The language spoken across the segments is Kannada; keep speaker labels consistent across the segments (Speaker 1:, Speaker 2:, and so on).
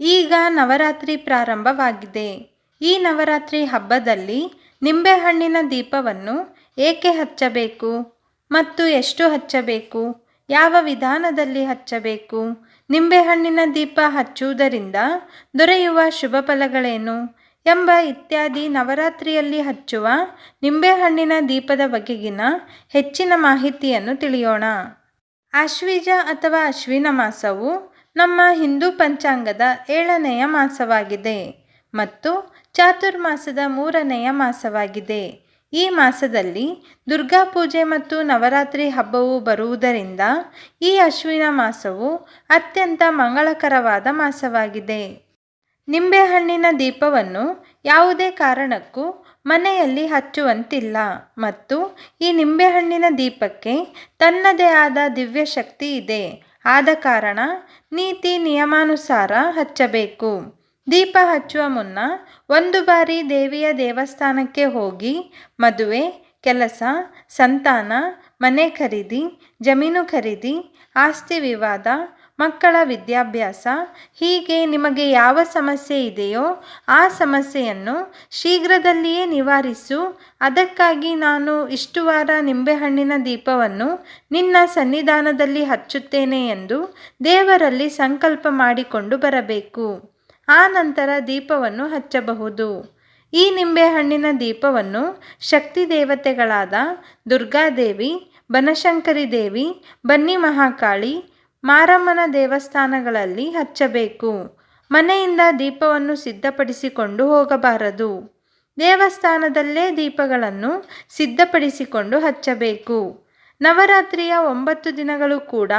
Speaker 1: ಈಗ ನವರಾತ್ರಿ ಪ್ರಾರಂಭವಾಗಿದೆ. ಈ ನವರಾತ್ರಿ ಹಬ್ಬದಲ್ಲಿ ನಿಂಬೆಹಣ್ಣಿನ ದೀಪವನ್ನು ಏಕೆ ಹಚ್ಚಬೇಕು? ಮತ್ತು ಎಷ್ಟು ಹಚ್ಚಬೇಕು? ಯಾವ ವಿಧಾನದಲ್ಲಿ ಹಚ್ಚಬೇಕು? ನಿಂಬೆಹಣ್ಣಿನ ದೀಪ ಹಚ್ಚುವುದರಿಂದ ದೊರೆಯುವ ಶುಭ ಫಲಗಳೇನು? ಎಂಬ ಇತ್ಯಾದಿ ನವರಾತ್ರಿಯಲ್ಲಿ ಹಚ್ಚುವ ನಿಂಬೆಹಣ್ಣಿನ ದೀಪದ ಬಗೆಗಿನ ಹೆಚ್ಚಿನ ಮಾಹಿತಿಯನ್ನು ತಿಳಿಯೋಣ. ಅಶ್ವೀಜ ಅಥವಾ ಅಶ್ವಿನ ಮಾಸವು ನಮ್ಮ ಹಿಂದೂ ಪಂಚಾಂಗದ ಏಳನೆಯ ಮಾಸವಾಗಿದೆ ಮತ್ತು ಚಾತುರ್ಮಾಸದ ಮೂರನೆಯ ಮಾಸವಾಗಿದೆ. ಈ ಮಾಸದಲ್ಲಿ ದುರ್ಗಾ ಪೂಜೆ ಮತ್ತು ನವರಾತ್ರಿ ಹಬ್ಬವು ಬರುವುದರಿಂದ ಈ ಅಶ್ವಿನ ಮಾಸವು ಅತ್ಯಂತ ಮಂಗಳಕರವಾದ ಮಾಸವಾಗಿದೆ. ನಿಂಬೆಹಣ್ಣಿನ ದೀಪವನ್ನು ಯಾವುದೇ ಕಾರಣಕ್ಕೂ ಮನೆಯಲ್ಲಿ ಹಚ್ಚುವಂತಿಲ್ಲ ಮತ್ತು ಈ ನಿಂಬೆಹಣ್ಣಿನ ದೀಪಕ್ಕೆ ತನ್ನದೇ ಆದ ದಿವ್ಯ ಶಕ್ತಿ ಇದೆ. ಆದ ಕಾರಣ ನೀತಿ ನಿಯಮಾನುಸಾರ ಹಚ್ಚಬೇಕು. ದೀಪ ಹಚ್ಚುವ ಮುನ್ನ ಒಂದು ಬಾರಿ ದೇವಿಯ ದೇವಸ್ಥಾನಕ್ಕೆ ಹೋಗಿ ಮದುವೆ, ಕೆಲಸ, ಸಂತಾನ, ಮನೆ ಖರೀದಿ, ಜಮೀನು ಖರೀದಿ, ಆಸ್ತಿ ವಿವಾದ ಮಕ್ಕಳ ವಿದ್ಯಾಭ್ಯಾಸ, ಹೀಗೆ ನಿಮಗೆ ಯಾವ ಸಮಸ್ಯೆ ಇದೆಯೋ ಆ ಸಮಸ್ಯೆಯನ್ನು ಶೀಘ್ರದಲ್ಲಿಯೇ ನಿವಾರಿಸು. ಅದಕ್ಕಾಗಿ ನಾನು ಇಷ್ಟು ವಾರ ನಿಂಬೆಹಣ್ಣಿನ ದೀಪವನ್ನು ನಿನ್ನ ಸನ್ನಿಧಾನದಲ್ಲಿ ಹಚ್ಚುತ್ತೇನೆ ಎಂದು ದೇವರಲ್ಲಿ ಸಂಕಲ್ಪ ಮಾಡಿಕೊಂಡು ಬರಬೇಕು. ಆ ನಂತರ ದೀಪವನ್ನು ಹಚ್ಚಬಹುದು. ಈ ನಿಂಬೆಹಣ್ಣಿನ ದೀಪವನ್ನು ಶಕ್ತಿ ದೇವತೆಗಳಾದ ದುರ್ಗಾದೇವಿ, ಬನಶಂಕರಿ ದೇವಿ, ಬನ್ನಿ ಮಹಾಕಾಳಿ ಮಾರಮ್ಮನ ದೇವಸ್ಥಾನಗಳಲ್ಲಿ ಹಚ್ಚಬೇಕು. ಮನೆಯಿಂದ ದೀಪವನ್ನು ಸಿದ್ಧಪಡಿಸಿಕೊಂಡು ಹೋಗಬಾರದು. ದೇವಸ್ಥಾನದಲ್ಲೇ ದೀಪಗಳನ್ನು ಸಿದ್ಧಪಡಿಸಿಕೊಂಡು ಹಚ್ಚಬೇಕು. ನವರಾತ್ರಿಯ ಒಂಬತ್ತು ದಿನಗಳು ಕೂಡ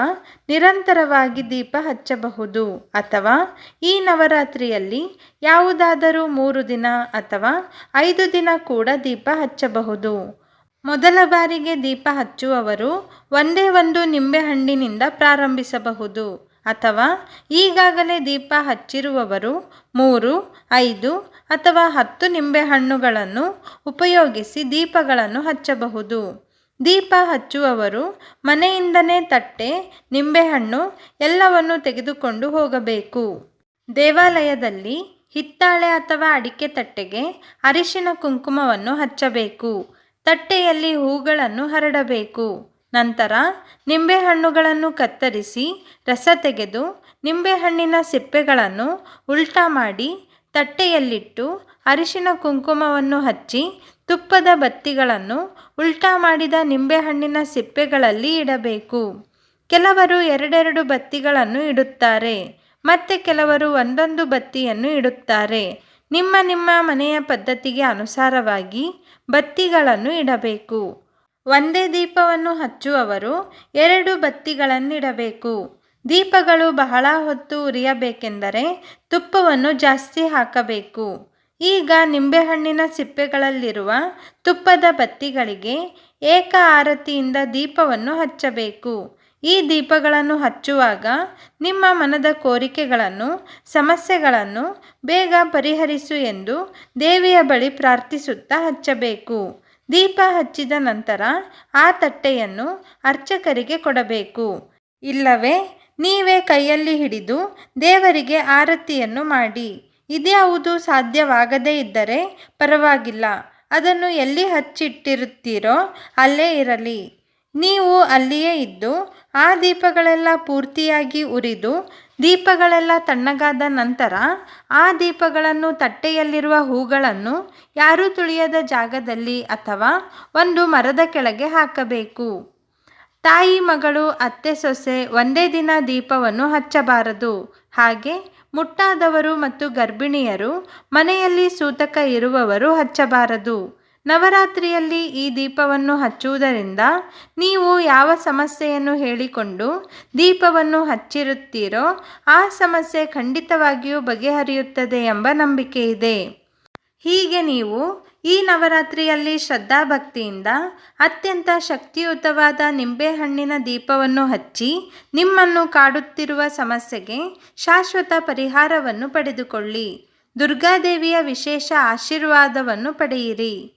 Speaker 1: ನಿರಂತರವಾಗಿ ದೀಪ ಹಚ್ಚಬಹುದು. ಅಥವಾ ಈ ನವರಾತ್ರಿಯಲ್ಲಿ ಯಾವುದಾದರೂ ಮೂರು ದಿನ ಅಥವಾ ಐದು ದಿನ ಕೂಡ ದೀಪ ಹಚ್ಚಬಹುದು. ಮೊದಲ ಬಾರಿಗೆ ದೀಪ ಹಚ್ಚುವವರು ಒಂದೇ ಒಂದು ನಿಂಬೆಹಣ್ಣಿನಿಂದ ಪ್ರಾರಂಭಿಸಬಹುದು. ಅಥವಾ ಈಗಾಗಲೇ ದೀಪ ಹಚ್ಚಿರುವವರು ಮೂರು, ಐದು ಅಥವಾ ಹತ್ತು ನಿಂಬೆಹಣ್ಣುಗಳನ್ನು ಉಪಯೋಗಿಸಿ ದೀಪಗಳನ್ನು ಹಚ್ಚಬಹುದು. ದೀಪ ಹಚ್ಚುವವರು ಮನೆಯಿಂದನೇ ತಟ್ಟೆ ನಿಂಬೆಹಣ್ಣು ಎಲ್ಲವನ್ನು ತೆಗೆದುಕೊಂಡು ಹೋಗಬೇಕು. ದೇವಾಲಯದಲ್ಲಿ ಹಿತ್ತಾಳೆ ಅಥವಾ ಅಡಿಕೆ ತಟ್ಟೆಗೆ ಅರಿಶಿನ ಕುಂಕುಮವನ್ನು ಹಚ್ಚಬೇಕು. ತಟ್ಟೆಯಲ್ಲಿ ಹೂಗಳನ್ನು ಹರಡಬೇಕು. ನಂತರ ನಿಂಬೆಹಣ್ಣುಗಳನ್ನು ಕತ್ತರಿಸಿ ರಸ ತೆಗೆದು ನಿಂಬೆಹಣ್ಣಿನ ಸಿಪ್ಪೆಗಳನ್ನು ಉಲ್ಟಾ ಮಾಡಿ ತಟ್ಟೆಯಲ್ಲಿಟ್ಟು ಅರಿಶಿನ ಕುಂಕುಮವನ್ನು ಹಚ್ಚಿ ತುಪ್ಪದ ಬತ್ತಿಗಳನ್ನು ಉಲ್ಟಾ ಮಾಡಿದ ನಿಂಬೆಹಣ್ಣಿನ ಸಿಪ್ಪೆಗಳಲ್ಲಿ ಇಡಬೇಕು. ಕೆಲವರು ಎರಡೆರಡು ಬತ್ತಿಗಳನ್ನು ಇಡುತ್ತಾರೆ. ಮತ್ತೆ ಕೆಲವರು ಒಂದೊಂದು ಬತ್ತಿಯನ್ನು ಇಡುತ್ತಾರೆ. ನಿಮ್ಮ ನಿಮ್ಮ ಮನೆಯ ಪದ್ಧತಿಗೆ ಅನುಸಾರವಾಗಿ ಬತ್ತಿಗಳನ್ನು ಇಡಬೇಕು. ಒಂದೇ ದೀಪವನ್ನು ಹಚ್ಚುವವರು ಎರಡು ಬತ್ತಿಗಳನ್ನಿಡಬೇಕು. ದೀಪಗಳು ಬಹಳ ಹೊತ್ತು ಉರಿಯಬೇಕೆಂದರೆ ತುಪ್ಪವನ್ನು ಜಾಸ್ತಿ ಹಾಕಬೇಕು. ಈಗ ನಿಂಬೆಹಣ್ಣಿನ ಸಿಪ್ಪೆಗಳಲ್ಲಿರುವ ತುಪ್ಪದ ಬತ್ತಿಗಳಿಗೆ ಏಕ ಆರತಿಯಿಂದ ದೀಪವನ್ನು ಹಚ್ಚಬೇಕು. ಈ ದೀಪಗಳನ್ನು ಹಚ್ಚುವಾಗ ನಿಮ್ಮ ಮನದ ಕೋರಿಕೆಗಳನ್ನು, ಸಮಸ್ಯೆಗಳನ್ನು ಬೇಗ ಪರಿಹರಿಸು ಎಂದು ದೇವಿಯ ಬಳಿ ಪ್ರಾರ್ಥಿಸುತ್ತಾ ಹಚ್ಚಬೇಕು. ದೀಪ ಹಚ್ಚಿದ ನಂತರ ಆ ತಟ್ಟೆಯನ್ನು ಅರ್ಚಕರಿಗೆ ಕೊಡಬೇಕು. ಇಲ್ಲವೇ, ನೀವೇ ಕೈಯಲ್ಲಿ ಹಿಡಿದು ದೇವರಿಗೆ ಆರತಿಯನ್ನು ಮಾಡಿ. ಇದ್ಯಾವುದು ಸಾಧ್ಯವಾಗದೇ ಇದ್ದರೆ ಪರವಾಗಿಲ್ಲ. ಅದನ್ನು ಎಲ್ಲಿ ಹಚ್ಚಿಟ್ಟಿರುತ್ತೀರೋ ಅಲ್ಲೇ ಇರಲಿ. ನೀವು ಅಲ್ಲಿಯೇ ಇದ್ದು, ಆ ದೀಪಗಳೆಲ್ಲ ಪೂರ್ತಿಯಾಗಿ ಉರಿದು, ದೀಪಗಳೆಲ್ಲ ತಣ್ಣಗಾದ ನಂತರ, ಆ ದೀಪಗಳನ್ನು ತಟ್ಟೆಯಲ್ಲಿರುವ ಹೂಗಳನ್ನು ಯಾರೂ ತುಳಿಯದ ಜಾಗದಲ್ಲಿ ಅಥವಾ ಒಂದು ಮರದ ಕೆಳಗೆ ಹಾಕಬೇಕು. ತಾಯಿ ಮಗಳು, ಅತ್ತೆ ಸೊಸೆ ಒಂದೇ ದಿನ ದೀಪವನ್ನು ಹಚ್ಚಬಾರದು. ಹಾಗೆ ಮುಟ್ಟಾದವರು ಮತ್ತು ಗರ್ಭಿಣಿಯರು ಮನೆಯಲ್ಲಿ ಸೂತಕ ಇರುವವರು ಹಚ್ಚಬಾರದು. ನವರಾತ್ರಿಯಲ್ಲಿ ಈ ದೀಪವನ್ನು ಹಚ್ಚುವುದರಿಂದ ನೀವು ಯಾವ ಸಮಸ್ಯೆಯನ್ನು ಹೇಳಿಕೊಂಡು ದೀಪವನ್ನು ಹಚ್ಚಿರುತ್ತೀರೋ ಆ ಸಮಸ್ಯೆ ಖಂಡಿತವಾಗಿಯೂ ಬಗೆಹರಿಯುತ್ತದೆ ಎಂಬ ನಂಬಿಕೆ ಇದೆ. ಹೀಗೆ ನೀವು ಈ ನವರಾತ್ರಿಯಲ್ಲಿ ಶ್ರದ್ಧಾಭಕ್ತಿಯಿಂದ ಅತ್ಯಂತ ಶಕ್ತಿಯುತವಾದ ನಿಂಬೆಹಣ್ಣಿನ ದೀಪವನ್ನು ಹಚ್ಚಿ ನಿಮ್ಮನ್ನು ಕಾಡುತ್ತಿರುವ ಸಮಸ್ಯೆಗೆ ಶಾಶ್ವತ ಪರಿಹಾರವನ್ನು ಪಡೆದುಕೊಳ್ಳಿ. ದುರ್ಗಾದೇವಿಯ ವಿಶೇಷ ಆಶೀರ್ವಾದವನ್ನು ಪಡೆಯಿರಿ.